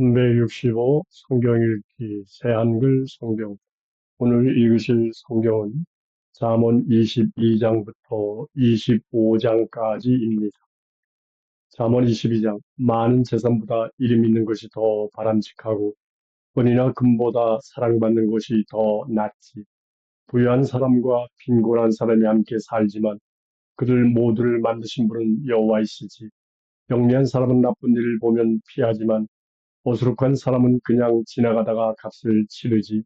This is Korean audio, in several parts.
365 성경 읽기 새한글 성경 오늘 읽으실 성경은 잠언 22장부터 25장까지입니다. 잠언 22장 많은 재산보다 이름 있는 것이 더 바람직하고 은이나 금보다 사랑받는 것이 더 낫지. 부유한 사람과 빈곤한 사람이 함께 살지만 그들 모두를 만드신 분은 여호와이시지. 영리한 사람은 나쁜 일을 보면 피하지만 어수룩한 사람은 그냥 지나가다가 값을 치르지.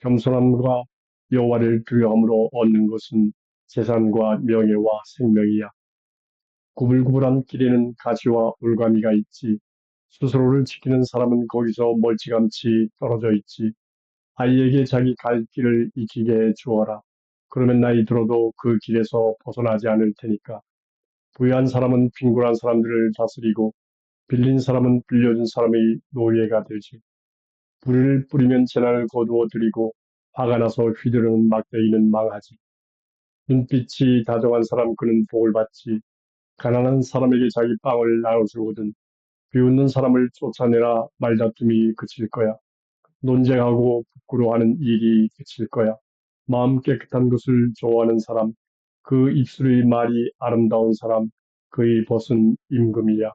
겸손함과 여호와를 두려움으로 얻는 것은 재산과 명예와 생명이야. 구불구불한 길에는 가시와 울가미가 있지. 스스로를 지키는 사람은 거기서 멀찌감치 떨어져 있지. 아이에게 자기 갈 길을 익히게 해 주어라. 그러면 나이 들어도 그 길에서 벗어나지 않을 테니까. 부유한 사람은 빈곤한 사람들을 다스리고 빌린 사람은 빌려준 사람의 노예가 되지. 불을 뿌리면 재난을 거두어 들이고 화가 나서 휘두르는 막대기는 망하지. 눈빛이 다정한 사람 그는 복을 받지. 가난한 사람에게 자기 빵을 나눠주거든. 비웃는 사람을 쫓아내라 말다툼이 그칠 거야. 논쟁하고 부끄러워하는 일이 그칠 거야. 마음 깨끗한 것을 좋아하는 사람, 그 입술의 말이 아름다운 사람, 그의 벗은 임금이야.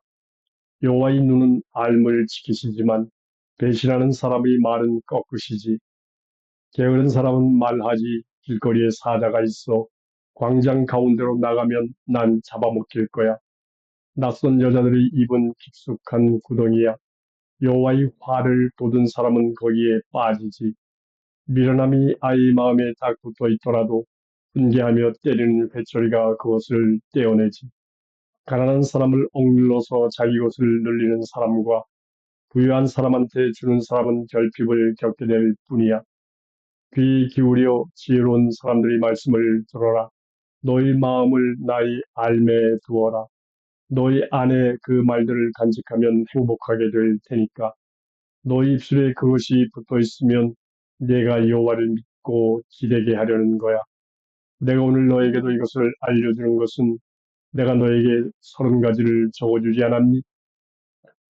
여호와의 눈은 알을 지키시지만 배신하는 사람의 말은 꺾으시지. 게으른 사람은 말하지 길거리에 사자가 있어 광장 가운데로 나가면 난 잡아먹힐 거야. 낯선 여자들의 입은 깊숙한 구덩이야. 여호와의 화를 돋은 사람은 거기에 빠지지. 미련함이 아이 마음에 딱 붙어 있더라도 훈계하며 때리는 회초리가 그것을 떼어내지. 가난한 사람을 억눌러서 자기 것을 늘리는 사람과 부유한 사람한테 주는 사람은 결핍을 겪게 될 뿐이야. 귀 기울여 지혜로운 사람들의 말씀을 들어라. 너희 마음을 나의 알매 두어라. 너희 안에 그 말들을 간직하면 행복하게 될 테니까. 너희 입술에 그것이 붙어 있으면 내가 여호와를 믿고 기대게 하려는 거야. 내가 오늘 너에게도 이것을 알려주는 것은 내가 너에게 서른 가지를 적어주지 않았니?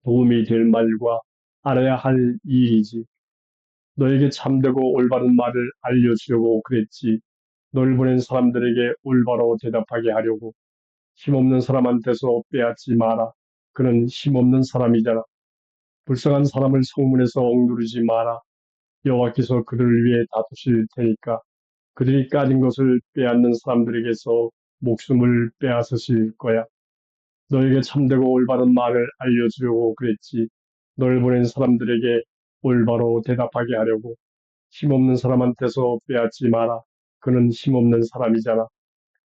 도움이 될 말과 알아야 할 일이지. 너에게 참되고 올바른 말을 알려주려고 그랬지. 널 보낸 사람들에게 올바로 대답하게 하려고. 힘없는 사람한테서 빼앗지 마라. 그는 힘없는 사람이잖아. 불쌍한 사람을 성문에서 억누르지 마라. 여호와께서 그들을 위해 다투실 테니까. 그들이 까진 것을 빼앗는 사람들에게서 목숨을 빼앗으실 거야. 너에게 참되고 올바른 말을 알려주려고 그랬지. 널 보낸 사람들에게 올바로 대답하게 하려고. 힘없는 사람한테서 빼앗지 마라. 그는 힘없는 사람이잖아.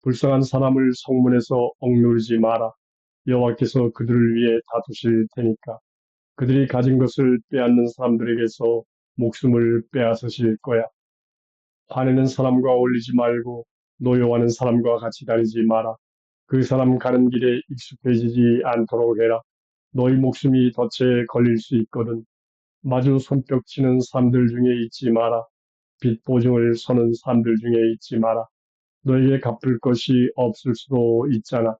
불쌍한 사람을 성문에서 억누르지 마라. 여호와께서 그들을 위해 다투실 테니까. 그들이 가진 것을 빼앗는 사람들에게서 목숨을 빼앗으실 거야. 화내는 사람과 어울리지 말고 노여워하는 사람과 같이 다니지 마라. 그 사람 가는 길에 익숙해지지 않도록 해라. 너희 목숨이 덫에 걸릴 수 있거든. 마주 손뼉 치는 사람들 중에 있지 마라. 빚 보증을 서는 사람들 중에 있지 마라. 너에게 갚을 것이 없을 수도 있잖아.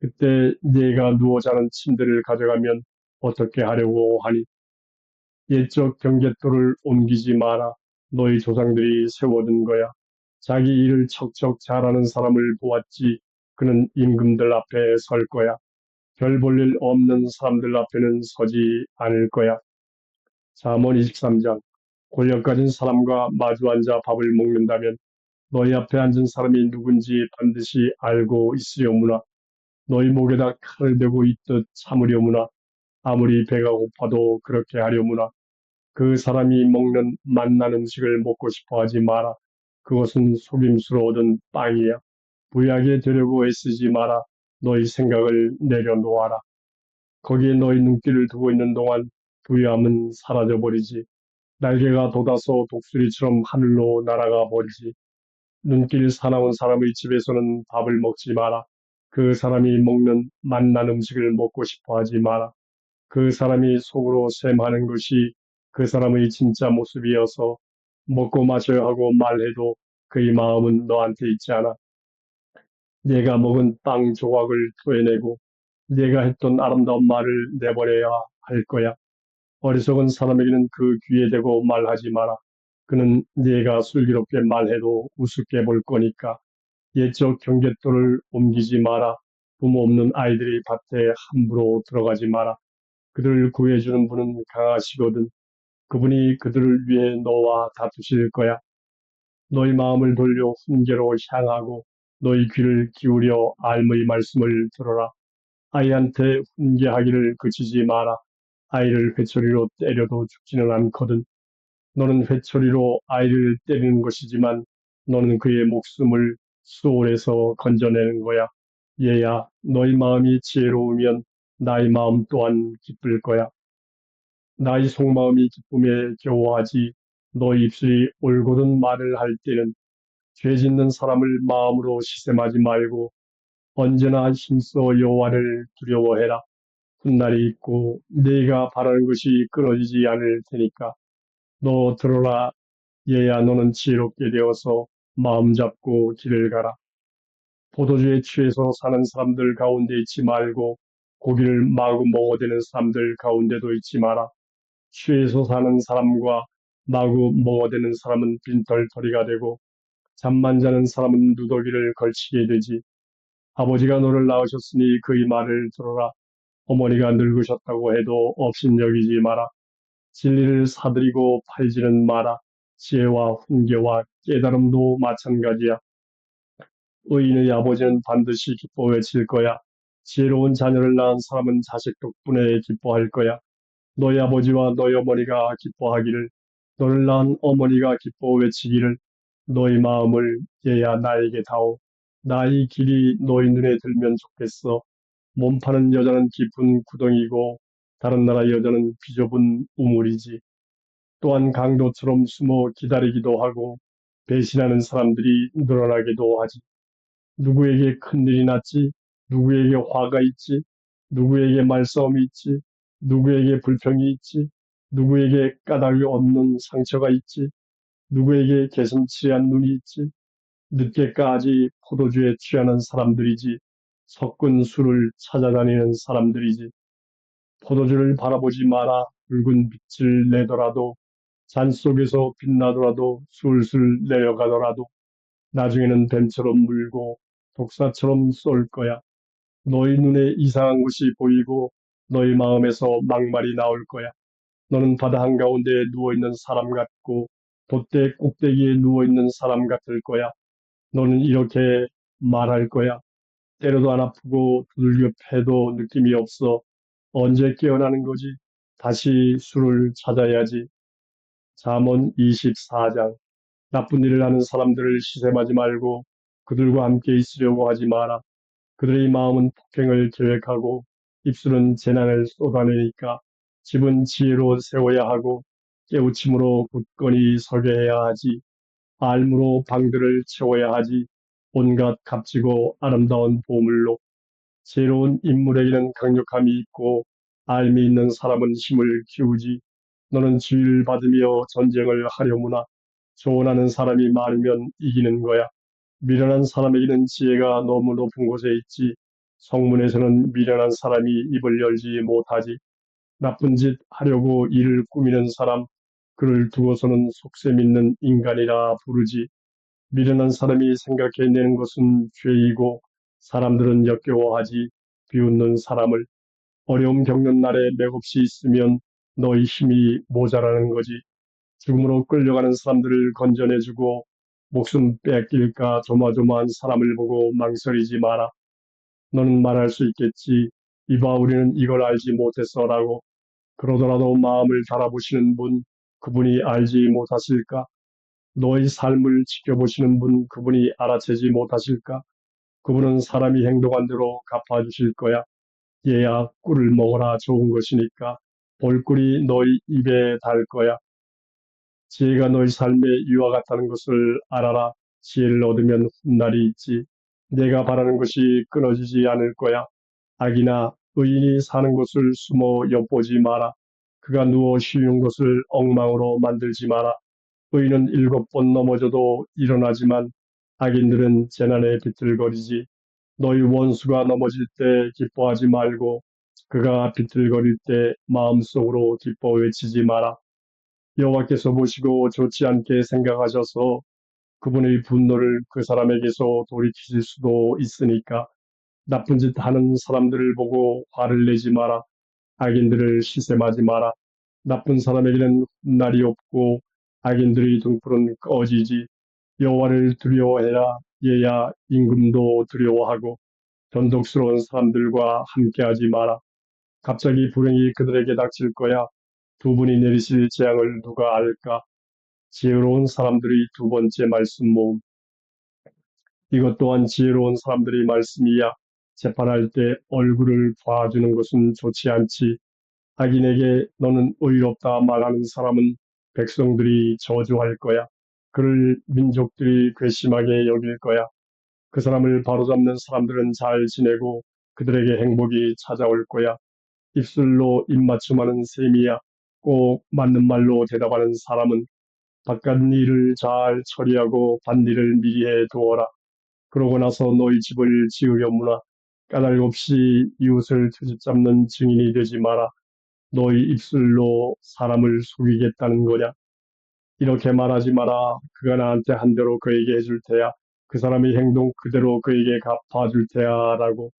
그때 네가 누워 자는 침대를 가져가면 어떻게 하려고 하니? 옛적 경계도를 옮기지 마라. 너희 조상들이 세워둔 거야. 자기 일을 척척 잘하는 사람을 보았지 그는 임금들 앞에 설 거야. 별 볼 일 없는 사람들 앞에는 서지 않을 거야. 잠언 23장 권력 가진 사람과 마주 앉아 밥을 먹는다면 너희 앞에 앉은 사람이 누군지 반드시 알고 있으려무나 너희 목에다 칼을 대고 있듯 참으려무나 아무리 배가 고파도 그렇게 하려무나 그 사람이 먹는 맛난 음식을 먹고 싶어 하지 마라. 그것은 속임수로 얻은 빵이야. 부유하게 되려고 애쓰지 마라. 너희 생각을 내려놓아라. 거기에 너희 눈길을 두고 있는 동안 부유함은 사라져버리지. 날개가 돋아서 독수리처럼 하늘로 날아가 버리지. 눈길 사나운 사람의 집에서는 밥을 먹지 마라. 그 사람이 먹는 맛난 음식을 먹고 싶어 하지 마라. 그 사람이 속으로 셈하는 것이 그 사람의 진짜 모습이어서 먹고 마셔야 하고 말해도 그의 마음은 너한테 있지 않아. 네가 먹은 빵 조각을 토해내고 네가 했던 아름다운 말을 내버려야 할 거야. 어리석은 사람에게는 그 귀에 대고 말하지 마라. 그는 네가 슬기롭게 말해도 우습게 볼 거니까 옛적 경계도를 옮기지 마라. 부모 없는 아이들이 밭에 함부로 들어가지 마라. 그들을 구해주는 분은 강하시거든. 그분이 그들을 위해 너와 다투실 거야. 너희 마음을 돌려 훈계로 향하고 너희 귀를 기울여 알의 말씀을 들어라. 아이한테 훈계하기를 그치지 마라. 아이를 회초리로 때려도 죽지는 않거든. 너는 회초리로 아이를 때리는 것이지만 너는 그의 목숨을 수월에서 건져내는 거야. 얘야, 너희 마음이 지혜로우면 나의 마음 또한 기쁠 거야. 나의 속마음이 기쁨에 겨워하지 너희 입술이 올곧은 말을 할 때는 죄 짓는 사람을 마음으로 시샘하지 말고 언제나 힘써 여호와를 두려워해라. 훗날이 있고 네가 바라는 것이 끊어지지 않을 테니까 너 들어라 얘야 너는 지혜롭게 되어서 마음 잡고 길을 가라. 포도주에 취해서 사는 사람들 가운데 있지 말고 고기를 마구 먹어대는 사람들 가운데도 있지 마라. 취해서 사는 사람과 마구 먹어대는 사람은 빈털터리가 되고 잠만 자는 사람은 누더기를 걸치게 되지. 아버지가 너를 낳으셨으니 그의 말을 들어라. 어머니가 늙으셨다고 해도 업신여기지 마라. 진리를 사들이고 팔지는 마라. 지혜와 훈계와 깨달음도 마찬가지야. 의인의 아버지는 반드시 기뻐 외칠 거야. 지혜로운 자녀를 낳은 사람은 자식 덕분에 기뻐할 거야. 너희 아버지와 너희 어머니가 기뻐하기를, 너를 낳은 어머니가 기뻐 외치기를, 너희 마음을 얘야 나에게 다오. 나의 길이 너희 눈에 들면 좋겠어. 몸 파는 여자는 깊은 구덩이고 다른 나라 여자는 비좁은 우물이지. 또한 강도처럼 숨어 기다리기도 하고 배신하는 사람들이 늘어나기도 하지. 누구에게 큰일이 났지? 누구에게 화가 있지? 누구에게 말싸움이 있지? 누구에게 불평이 있지? 누구에게 까닭이 없는 상처가 있지? 누구에게 개슴치 않은 눈이 있지? 늦게까지 포도주에 취하는 사람들이지. 섞은 술을 찾아다니는 사람들이지. 포도주를 바라보지 마라. 붉은 빛을 내더라도 잔 속에서 빛나더라도 술술 내려가더라도 나중에는 뱀처럼 물고 독사처럼 쏠 거야. 너희 눈에 이상한 것이 보이고 너희 마음에서 막말이 나올 거야. 너는 바다 한가운데 누워있는 사람 같고 돛대 꼭대기에 누워있는 사람 같을 거야. 너는 이렇게 말할 거야. 때려도 안 아프고 두들겨 패도 느낌이 없어. 언제 깨어나는 거지? 다시 술을 찾아야지. 잠언 24장 나쁜 일을 하는 사람들을 시샘하지 말고 그들과 함께 있으려고 하지 마라. 그들의 마음은 폭행을 계획하고 입술은 재난을 쏟아내니까 집은 지혜로 세워야 하고 깨우침으로 굳건히 서게 해야 하지. 알무로 방들을 채워야 하지. 온갖 값지고 아름다운 보물로 새로운 인물에게는 강력함이 있고 알미 있는 사람은 힘을 키우지. 너는 지위를 받으며 전쟁을 하려무나 조언하는 사람이 많으면 이기는 거야. 미련한 사람에게는 지혜가 너무 높은 곳에 있지. 성문에서는 미련한 사람이 입을 열지 못하지. 나쁜 짓 하려고 일을 꾸미는 사람, 그를 두고서는 속셈 있는 인간이라 부르지. 미련한 사람이 생각해내는 것은 죄이고 사람들은 역겨워하지 비웃는 사람을 어려움 겪는 날에 맥없이 있으면 너희 힘이 모자라는 거지. 죽음으로 끌려가는 사람들을 건져내주고 목숨 뺏길까 조마조마한 사람을 보고 망설이지 마라. 너는 말할 수 있겠지. 이봐 우리는 이걸 알지 못했어라고. 그러더라도 마음을 달아보시는 분, 그분이 알지 못하실까? 너의 삶을 지켜보시는 분, 그분이 알아채지 못하실까? 그분은 사람이 행동한 대로 갚아주실 거야. 얘야 꿀을 먹어라 좋은 것이니까 볼꿀이 너희 입에 달 거야. 지혜가 너희 삶의 유화 같다는 것을 알아라. 지혜를 얻으면 훗날이 있지. 내가 바라는 것이 끊어지지 않을 거야. 악이나 의인이 사는 곳을 숨어 엿보지 마라. 그가 누워 쉬는 곳을 엉망으로 만들지 마라. 의인은 일곱 번 넘어져도 일어나지만 악인들은 재난에 비틀거리지. 너희 원수가 넘어질 때 기뻐하지 말고 그가 비틀거릴 때 마음속으로 기뻐 외치지 마라. 여호와께서 보시고 좋지 않게 생각하셔서 그분의 분노를 그 사람에게서 돌이키실 수도 있으니까 나쁜 짓 하는 사람들을 보고 화를 내지 마라. 악인들을 시샘하지 마라. 나쁜 사람에게는 훗날이 없고 악인들의 등불은 꺼지지. 여호와를 두려워해라. 얘야 임금도 두려워하고 변덕스러운 사람들과 함께하지 마라. 갑자기 불행이 그들에게 닥칠 거야. 두 분이 내리실 재앙을 누가 알까? 지혜로운 사람들의 두 번째 말씀 모음. 이것 또한 지혜로운 사람들의 말씀이야. 재판할 때 얼굴을 봐주는 것은 좋지 않지. 악인에게 너는 의롭다 말하는 사람은 백성들이 저주할 거야. 그를 민족들이 괘씸하게 여길 거야. 그 사람을 바로잡는 사람들은 잘 지내고 그들에게 행복이 찾아올 거야. 입술로 입맞춤하는 셈이야. 꼭 맞는 말로 대답하는 사람은 바깥 일을 잘 처리하고 밭일을 미리 해 두어라. 그러고 나서 너희 집을 지으려무나 까닭 없이 이웃을 트집 잡는 증인이 되지 마라. 너희 입술로 사람을 속이겠다는 거냐? 이렇게 말하지 마라. 그가 나한테 한 대로 그에게 해줄 테야. 그 사람의 행동 그대로 그에게 갚아줄 테야. 라고.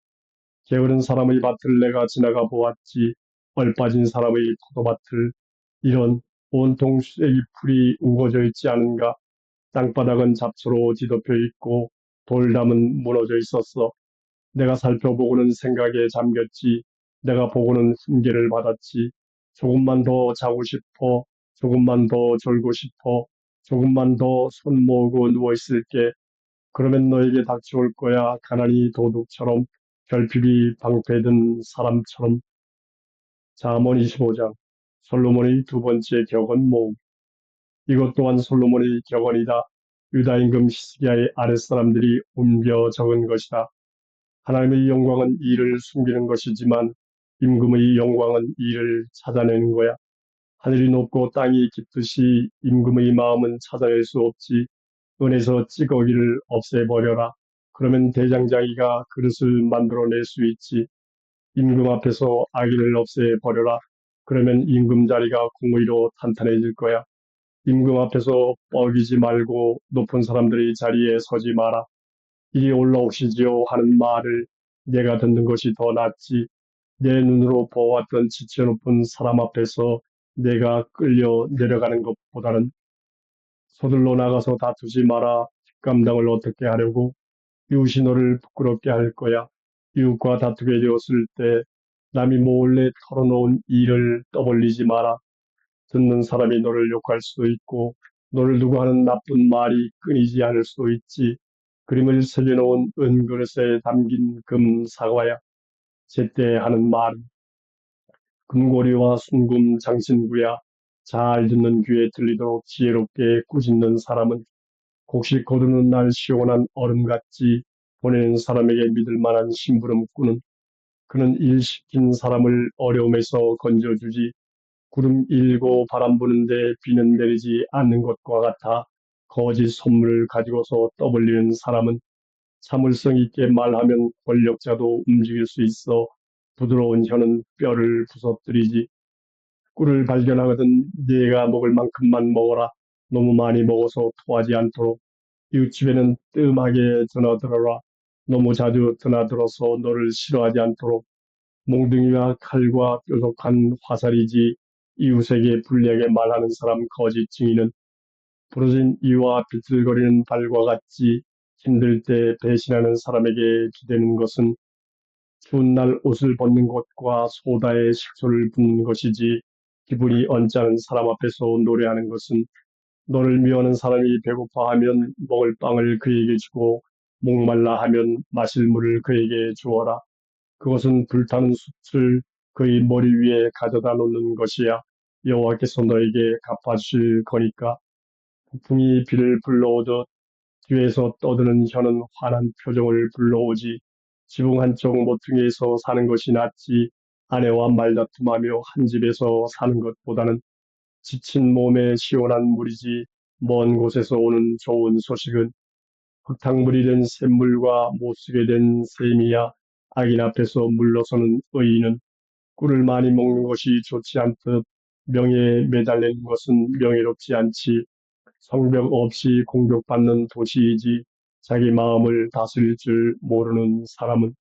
게으른 사람의 밭을 내가 지나가 보았지. 얼빠진 사람의 포도밭을. 이런 온통 쇠기 풀이 우거져 있지 않은가. 땅바닥은 잡초로 뒤덮여 있고 돌담은 무너져 있었어. 내가 살펴보고는 생각에 잠겼지. 내가 보고는 훈계를 받았지. 조금만 더 자고 싶어. 조금만 더 졸고 싶어. 조금만 더 손 모으고 누워 있을게. 그러면 너에게 닥쳐올 거야. 가난이 도둑처럼 결핍이 방패든 사람처럼. 잠언 25장 솔로몬의 두 번째 격언 모음. 이것 또한 솔로몬의 격언이다. 유다 임금 히스기야의 아랫사람들이 옮겨 적은 것이다. 하나님의 영광은 이를 숨기는 것이지만 임금의 영광은 이를 찾아내는 거야. 하늘이 높고 땅이 깊듯이 임금의 마음은 찾아낼 수 없지. 은에서 찌꺼기를 없애버려라. 그러면 대장장이가 그릇을 만들어낼 수 있지. 임금 앞에서 악인을 없애버려라. 그러면 임금 자리가 공의로 탄탄해질 거야. 임금 앞에서 뻐기지 말고 높은 사람들의 자리에 서지 마라. 이리 올라오시지요 하는 말을 내가 듣는 것이 더 낫지. 내 눈으로 보았던 지체 높은 사람 앞에서 내가 끌려 내려가는 것보다는 서둘러 나가서 다투지 마라. 뒷감당을 어떻게 하려고 이웃이 너를 부끄럽게 할 거야. 이웃과 다투게 되었을 때 남이 몰래 털어놓은 일을 떠벌리지 마라. 듣는 사람이 너를 욕할 수도 있고 너를 두고 하는 나쁜 말이 끊이지 않을 수도 있지. 그림을 새겨놓은 은그릇에 담긴 금 사과야. 제때 하는 말은 금고리와 순금 장신구야. 잘 듣는 귀에 들리도록 지혜롭게 꾸짖는 사람은 곡식 거두는 날 시원한 얼음같이 보내는 사람에게 믿을 만한 심부름꾼은 그는 일 시킨 사람을 어려움에서 건져주지 구름 일고 바람 부는데 비는 내리지 않는 것과 같아 거짓 선물을 가지고서 떠벌리는 사람은 참을성 있게 말하면 권력자도 움직일 수 있어 부드러운 혀는 뼈를 부서뜨리지. 꿀을 발견하거든 네가 먹을 만큼만 먹어라. 너무 많이 먹어서 토하지 않도록. 이웃집에는 뜸하게 드나들어라. 너무 자주 드나들어서 너를 싫어하지 않도록. 몽둥이와 칼과 뾰족한 화살이지 이웃에게 불리하게 말하는 사람 거짓 증인은 부러진 이와 비틀거리는 발과 같이 힘들 때 배신하는 사람에게 기대는 것은 추운 날 옷을 벗는 것과 소다에 식초를 붓는 것이지 기분이 언짢은 사람 앞에서 노래하는 것은 너를 미워하는 사람이 배고파하면 먹을 빵을 그에게 주고 목말라 하면 마실 물을 그에게 주어라. 그것은 불타는 숯을 그의 머리 위에 가져다 놓는 것이야. 여호와께서 너에게 갚아주실 거니까. 폭풍이 비를 불러오듯 뒤에서 떠드는 혀는 환한 표정을 불러오지. 지붕 한쪽 모퉁이에서 사는 것이 낫지. 아내와 말다툼하며 한 집에서 사는 것보다는 지친 몸에 시원한 물이지. 먼 곳에서 오는 좋은 소식은 흙탕물이 된 샘물과 못쓰게 된 셈이야. 악인 앞에서 물러서는 의인은 꿀을 많이 먹는 것이 좋지 않듯 명예에 매달리는 것은 명예롭지 않지. 성벽 없이 공격받는 도시이지 자기 마음을 다스릴 줄 모르는 사람은